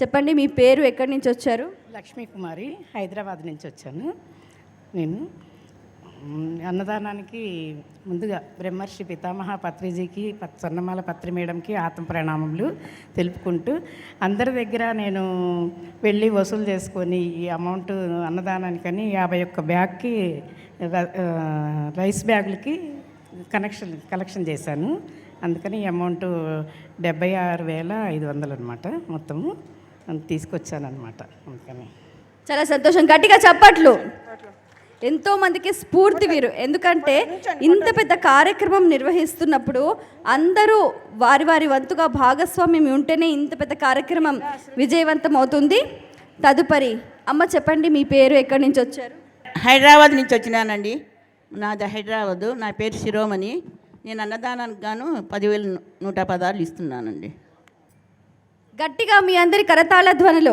చెప్పండి మీ పేరు ఎక్కడి నుంచి వచ్చారు? లక్ష్మీ కుమారి హైదరాబాద్ నుంచి వచ్చాను. నేను అన్నదానానికి ముందుగా బ్రహ్మర్షి పితామహ పత్రిజీకి పత్ సన్నమాల పత్రి మేడంకి ఆత్మ ప్రణామములు తెలుపుకుంటూ అందరి దగ్గర నేను వెళ్ళి వసూలు చేసుకొని ఈ అమౌంట్ అన్నదానానికని యాభై ఒక్క బ్యాగ్కి రైస్ బ్యాగులకి కనెక్షన్ కలెక్షన్ చేశాను. అందుకని ఈ అమౌంట్ డెబ్బై ఆరు వేల ఐదు వందలు అనమాట మొత్తము. తీసుకొచ్చాను అనమాట అందుకని. చాలా సంతోషం. గట్టిగా చప్పట్లు. ఎంతో మందికి స్ఫూర్తి వీరు. ఎందుకంటే ఇంత పెద్ద కార్యక్రమం నిర్వహిస్తున్నప్పుడు అందరూ వారి వారి వంతుగా భాగస్వామ్యం ఉంటేనే ఇంత పెద్ద కార్యక్రమం విజయవంతం అవుతుంది. తదుపరి అమ్మ చెప్పండి మీ పేరు ఎక్కడి నుంచి వచ్చారు? హైదరాబాద్ నుంచి వచ్చినానండి. నాది హైదరాబాదు. నా పేరు శిరోమణి. నేను అన్నదానానికి గాను పదివేలు నూట పదార్లు ఇస్తున్నానండి. గట్టిగా మీ అందరి కరతాళ ధ్వనులు